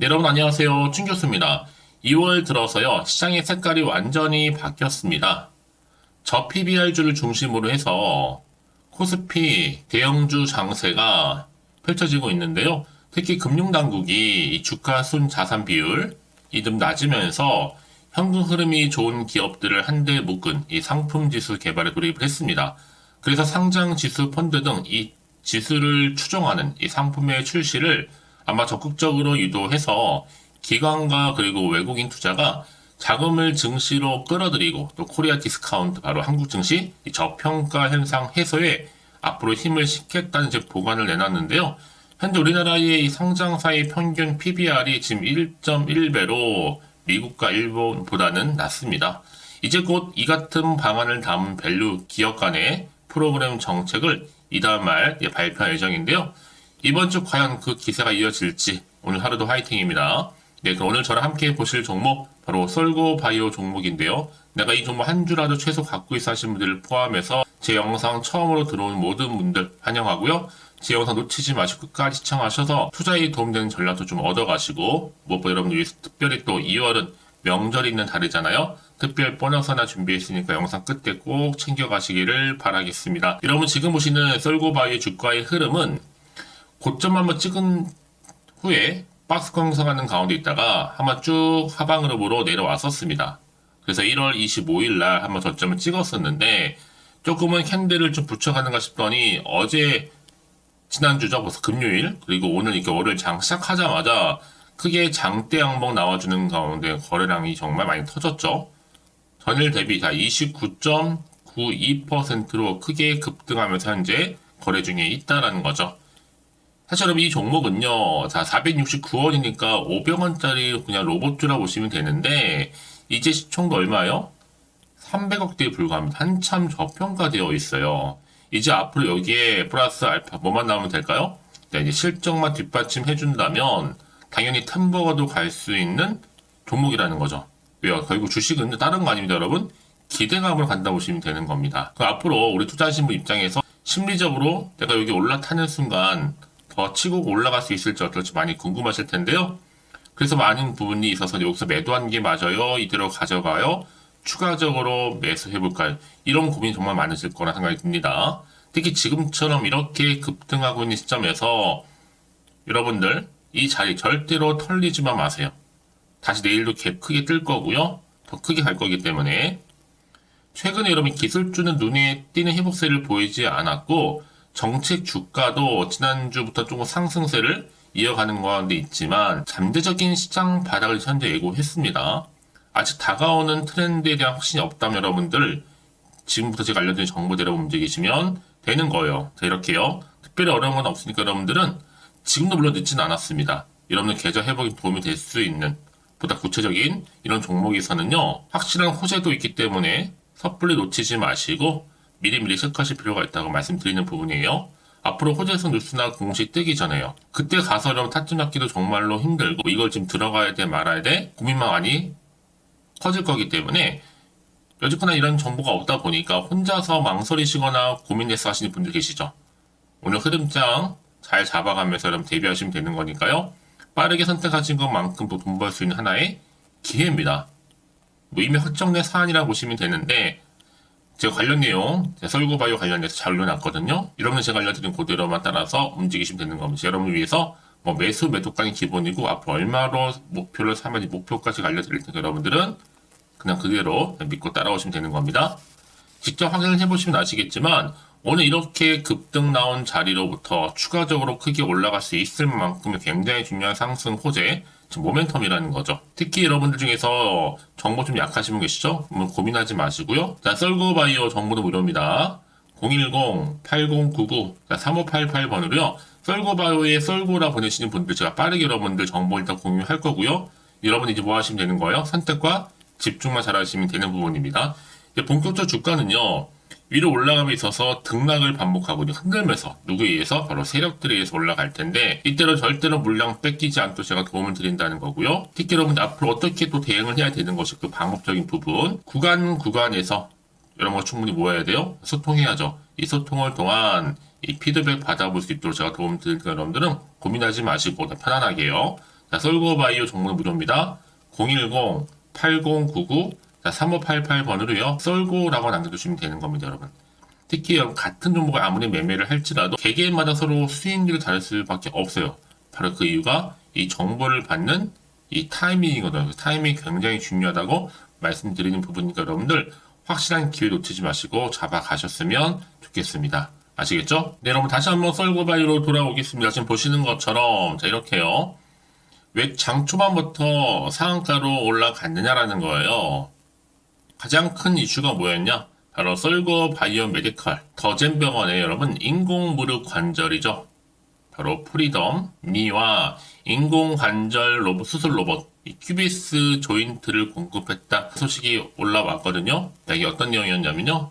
네, 여러분 안녕하세요. 춘 교수입니다. 2월 들어서요, 시장의 색깔이 완전히 바뀌었습니다. 저 PBR주를 중심으로 해서 코스피 대형주 장세가 펼쳐지고 있는데요. 특히 금융당국이 이 주가 순 자산 비율 이좀 낮으면서 현금 흐름이 좋은 기업들을 한데 묶은 이 상품 지수 개발에 돌입을 했습니다. 그래서 상장 지수 펀드 등 이 지수를 추종하는 이 상품의 출시를 아마 적극적으로 유도해서 기관과 그리고 외국인 투자가 자금을 증시로 끌어들이고 또 코리아 디스카운트 바로 한국 증시 이 저평가 현상 해소에 앞으로 힘을 싣겠다는 이제 보관을 내놨는데요. 현재 우리나라의 이 상장사의 평균 PBR이 지금 1.1배로 미국과 일본보다는 낮습니다. 이제 곧 이 같은 방안을 담은 밸류 기업 간의 프로그램 정책을 이다음 말 예, 발표할 예정인데요. 이번 주 과연 그 기세가 이어질지 오늘 하루도 화이팅입니다. 네, 그럼 오늘 저랑 함께 보실 종목 바로 썰고 바이오 종목인데요. 내가 이 종목 한 주라도 최소 갖고 있어 하신 분들을 포함해서 제 영상 처음으로 들어온 모든 분들 환영하고요. 제 영상 놓치지 마시고 끝까지 시청하셔서 투자에 도움되는 전략도 좀 얻어가시고 무엇보다 여러분들 위해서 특별히 또 2월은 명절이 있는 달이잖아요. 특별 보너스 하나 준비했으니까 영상 끝에 꼭 챙겨가시기를 바라겠습니다. 여러분 지금 보시는 썰고바이오 주가의 흐름은 고점 한번 찍은 후에 박스 형성하는 가운데 있다가 한번 쭉 하방 으로 보러 내려왔었습니다. 그래서 1월 25일 날 한번 저점을 찍었었는데 조금은 캔들을 좀 붙여가는가 싶더니 어제 지난주죠. 벌써 금요일 그리고 오늘 이렇게 월요일 장 시작하자마자 크게 장대 항목 나와주는 가운데 거래량이 정말 많이 터졌죠. 전일 대비 다 29.92%로 크게 급등하면서 현재 거래 중에 있다라는 거죠. 사실 여러분 이 종목은요, 자 469원이니까 500원짜리 그냥 로봇주라 보시면 되는데 이제 시총도 얼마요? 300억대에 불과합니다. 한참 저평가되어 있어요. 이제 앞으로 여기에 플러스 알파 뭐만 나오면 될까요? 네, 이제 실적만 뒷받침해준다면 당연히 템버거도 갈 수 있는 종목이라는 거죠. 왜요? 결국 주식은 다른 거 아닙니다, 여러분. 기대감을 간다 보시면 되는 겁니다. 그 앞으로 우리 투자하신 분 입장에서 심리적으로 내가 여기 올라타는 순간 더 치고 올라갈 수 있을지 어떨지 많이 궁금하실 텐데요. 그래서 많은 부분이 있어서 여기서 매도한 게 맞아요? 이대로 가져가요? 추가적으로 매수해볼까요? 이런 고민이 정말 많으실 거라 생각이 듭니다. 특히 지금처럼 이렇게 급등하고 있는 시점에서 여러분들 이 자리 절대로 털리지만 마세요. 다시 내일도 갭 크게 뜰 거고요. 더 크게 갈 거기 때문에 최근에 여러분 기술주는 눈에 띄는 회복세를 보이지 않았고 정책 주가도 지난주부터 조금 상승세를 이어가는 가운데 있지만 잠재적인 시장 바닥을 현재 예고했습니다. 아직 다가오는 트렌드에 대한 확신이 없다면 여러분들 지금부터 제가 알려드린 정보대로 움직이시면 되는 거예요. 자 이렇게요. 특별히 어려운 건 없으니까 여러분들은 지금도 물론 늦지는 않았습니다. 여러분들 계좌 회복에 도움이 될 수 있는 보다 구체적인 이런 종목에서는요 확실한 호재도 있기 때문에 섣불리 놓치지 마시고 미리미리 체크하실 필요가 있다고 말씀드리는 부분이에요. 앞으로 호재성 뉴스나 공식 뜨기 전에요. 그때 가서 타점 잡기도 정말로 힘들고 이걸 지금 들어가야 돼 말아야 돼 고민만 많이 커질 거기 때문에 여지껏나 이런 정보가 없다 보니까 혼자서 망설이시거나 고민해서 하시는 분들 계시죠. 오늘 흐름장 잘 잡아가면서 여러분 대비하시면 되는 거니까요. 빠르게 선택하신 것만큼 또돈벌 수 있는 하나의 기회입니다. 뭐 이미 확정된 사안이라고 보시면 되는데 제가 관련 내용, 설고바이오 관련해서 잘 올려놨거든요. 여러분은 제가 알려드린 그대로만 따라서 움직이시면 되는 겁니다. 여러분을 위해서 뭐 매수, 매도가는 기본이고 앞으로 얼마로 목표를 삼아야지 목표까지 알려드릴 테니까 여러분들은 그냥 그대로 믿고 따라오시면 되는 겁니다. 직접 확인을 해보시면 아시겠지만 오늘 이렇게 급등 나온 자리로부터 추가적으로 크게 올라갈 수 있을 만큼 굉장히 중요한 상승 호재, 모멘텀이라는 거죠. 특히 여러분들 중에서 정보 좀 약하신 분 계시죠? 뭐 고민하지 마시고요. 자, 썰고바이오 정보도 무료입니다. 010-8099-3588번으로요. 썰고바이오에 썰고라 보내시는 분들 제가 빠르게 여러분들 정보 일단 공유할 거고요. 여러분이 이제 뭐 하시면 되는 거예요? 선택과 집중만 잘 하시면 되는 부분입니다. 본격적 주가는요. 위로 올라감에 있어서 등락을 반복하고 흔들면서 누구에 의해서 바로 세력들에 의해서 올라갈 텐데 이때로 절대로 물량 뺏기지 않도록 제가 도움을 드린다는 거고요. 특히 여러분들 앞으로 어떻게 또 대응을 해야 되는 것이 그 방법적인 부분 구간 구간에서 여러분과 충분히 모여야 돼요. 소통해야죠. 이 소통을 통한 이 피드백 받아볼 수 있도록 제가 도움 드리니까 여러분들은 고민하지 마시고 편안하게요. 자, 썰고바이오 정보는 무료입니다. 010-8099-3588번으로요. 썰고라고 남겨주시면 되는 겁니다, 여러분. 특히 같은 종목을 아무리 매매를 할지라도 개개인마다 서로 수익률이 다를 수밖에 없어요. 바로 그 이유가 이 정보를 받는 이 타이밍이거든요. 그 타이밍이 굉장히 중요하다고 말씀드리는 부분이니까 여러분들 확실한 기회 놓치지 마시고 잡아가셨으면 좋겠습니다. 아시겠죠? 네, 여러분 다시 한번 썰고바이로 돌아오겠습니다. 지금 보시는 것처럼 자 이렇게요. 왜 장 초반부터 상한가로 올라갔느냐라는 거예요. 가장 큰 이슈가 뭐였냐? 바로 썰고 바이오 메디컬 더젠병원의 여러분 인공 무릎 관절이죠. 바로 프리덤 미와 인공 관절 로봇 수술 로봇 이 큐비스 조인트를 공급했다 소식이 올라왔거든요. 자, 이게 어떤 내용이었냐면요.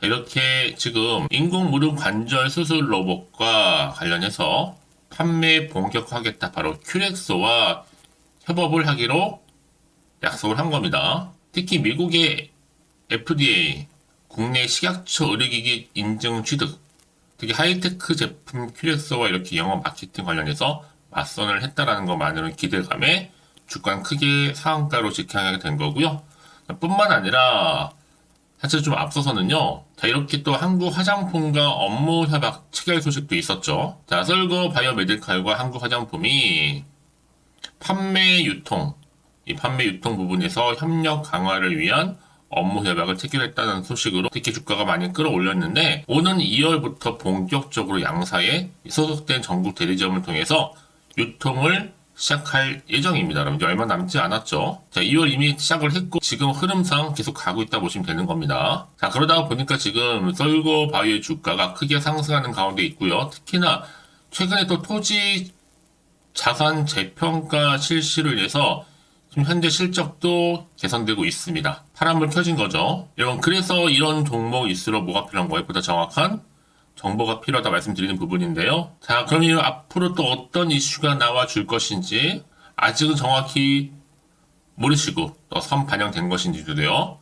이렇게 지금 인공 무릎 관절 수술 로봇과 관련해서 판매 본격화하겠다. 바로 큐렉소와 협업을 하기로 약속을 한 겁니다. 특히 미국의 FDA 국내 식약처 의료기기 인증 취득 특히 하이테크 제품 큐렉소와 이렇게 영업 마케팅 관련해서 맞선을 했다라는 것만으로는 기대감에 주가는 크게 상한가로 직행하게 된 거고요. 뿐만 아니라 사실 좀 앞서서는요. 자, 이렇게 또 한국 화장품과 업무 협약 체결 소식도 있었죠. 자, 설거 바이오 메디칼과 한국 화장품이 판매 유통, 이 판매 유통 부분에서 협력 강화를 위한 업무 협약을 체결했다는 소식으로 특히 주가가 많이 끌어올렸는데 오는 2월부터 본격적으로 양사에 소속된 전국 대리점을 통해서 유통을 시작할 예정입니다. 여러분, 얼마 남지 않았죠? 자, 2월 이미 시작을 했고, 지금 흐름상 계속 가고 있다 보시면 되는 겁니다. 자, 그러다 보니까 지금 썰고 바이오의 주가가 크게 상승하는 가운데 있고요. 특히나 최근에 또 토지 자산 재평가 실시로 인해서 지금 현재 실적도 개선되고 있습니다. 파란불 켜진 거죠. 여러분, 그래서 이런 종목일수록 뭐가 필요한 거예요? 보다 정확한 정보가 필요하다 말씀드리는 부분인데요. 자, 그럼 이 앞으로 또 어떤 이슈가 나와 줄 것인지 아직은 정확히 모르시고 또 선 반영된 것인지도요.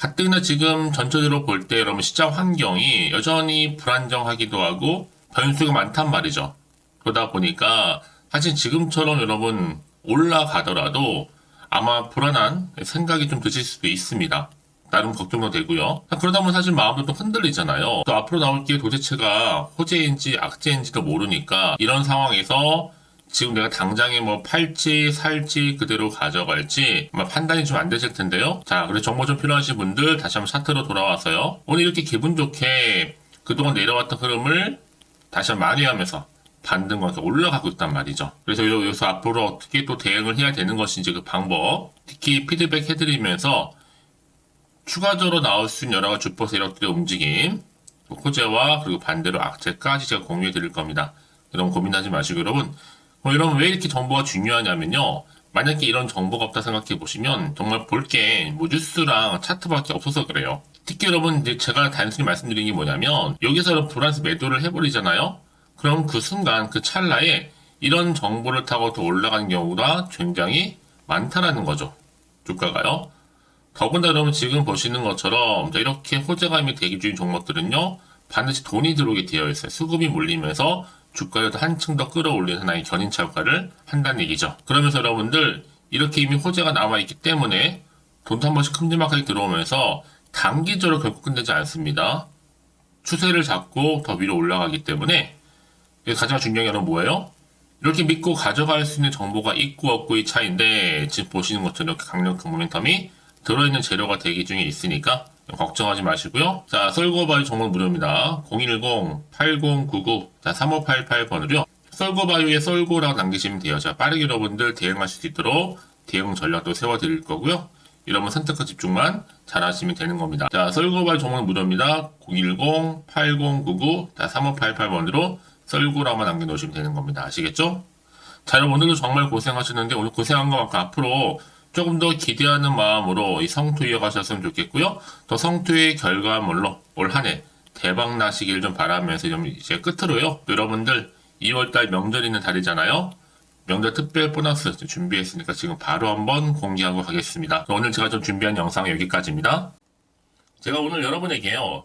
가뜩이나 지금 전체적으로 볼 때 여러분 시장 환경이 여전히 불안정하기도 하고 변수가 많단 말이죠. 그러다 보니까 사실 지금처럼 여러분 올라가더라도 아마 불안한 생각이 좀 드실 수도 있습니다. 나름 걱정도 되고요. 그러다 보면 사실 마음도 또 흔들리잖아요. 또 앞으로 나올 게 도대체가 호재인지 악재인지도 모르니까 이런 상황에서 지금 내가 당장에 뭐 팔지 살지 그대로 가져갈지 아마 판단이 좀 안 되실 텐데요. 자, 그래서 정보 좀 필요하신 분들 다시 한번 차트로 돌아와서요. 오늘 이렇게 기분 좋게 그동안 내려왔던 흐름을 다시 한번 만회하면서 이렇게 올라가고 있단 말이죠. 그래서 여기서 앞으로 어떻게 또 대응을 해야 되는 것인지 그 방법 특히 피드백 해드리면서 추가적으로 나올 수 있는 여러 가지 주포 세력들의 움직임, 호재와 그리고 반대로 악재까지 제가 공유해 드릴 겁니다. 여러분 고민하지 마시고 여러분, 뭐 여러분 왜 이렇게 정보가 중요하냐면요. 만약에 이런 정보가 없다 생각해 보시면 정말 볼 게 뭐 뉴스랑 차트밖에 없어서 그래요. 특히 여러분 이제 제가 단순히 말씀드린 게 뭐냐면 여기서 불안해서 매도를 해버리잖아요. 그럼 그 순간 그 찰나에 이런 정보를 타고 더 올라가는 경우가 굉장히 많다라는 거죠. 주가가요. 더군다나 여러분 지금 보시는 것처럼 이렇게 호재감이 대기 중인 종목들은요 반드시 돈이 들어오게 되어 있어요. 수급이 몰리면서 주가를 한층 더 끌어올리는 하나의 견인차 효과를 한다는 얘기죠. 그러면서 여러분들 이렇게 이미 호재가 남아 있기 때문에 돈도 한 번씩 큼지막하게 들어오면서 단기적으로 결국 끝내지 않습니다. 추세를 잡고 더 위로 올라가기 때문에 가장 중요한 건 뭐예요? 이렇게 믿고 가져갈 수 있는 정보가 있고 없고의 차이인데 지금 보시는 것처럼 이렇게 강력한 모멘텀이 들어있는 재료가 대기 중에 있으니까 걱정하지 마시고요. 자, 썰고바이오 정보 무료입니다. 010-8099, 자, 3588번으로요. 썰고바이오에 썰고라고 남기시면 돼요. 자, 빠르게 여러분들 대응하실 수 있도록 대응 전략도 세워드릴 거고요. 여러분 선택과 집중만 잘 하시면 되는 겁니다. 자, 썰고바이오 정보는 무료입니다. 010-8099, 자, 3588번으로 썰고라만 남겨놓으시면 되는 겁니다. 아시겠죠? 자, 여러분 오늘도 정말 고생하셨는데 오늘 고생한 것만큼 앞으로 조금 더 기대하는 마음으로 이 성투 이어가셨으면 좋겠고요. 또 성투의 결과물로 올 한 해 대박 나시길 좀 바라면서 좀 이제 끝으로요. 여러분들 2월달 명절 있는 달이잖아요. 명절 특별 보너스 준비했으니까 지금 바로 한번 공개하고 가겠습니다. 오늘 제가 좀 준비한 영상은 여기까지입니다. 제가 오늘 여러분에게요.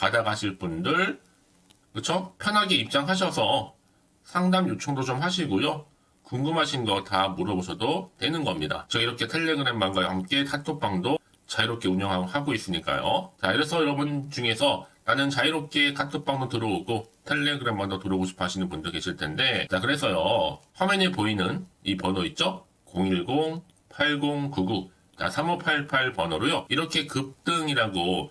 받아가실 분들 그렇죠? 편하게 입장하셔서 상담 요청도 좀 하시고요. 궁금하신 거 다 물어보셔도 되는 겁니다. 저 이렇게 텔레그램방과 함께 카톡방도 자유롭게 운영하고 있으니까요. 자, 이래서 여러분 중에서 나는 자유롭게 카톡방도 들어오고 텔레그램방도 들어오고 싶어 하시는 분들 계실 텐데, 자, 그래서요. 화면에 보이는 이 번호 있죠? 010-8099, 자, 3588 번호로요. 이렇게 급등이라고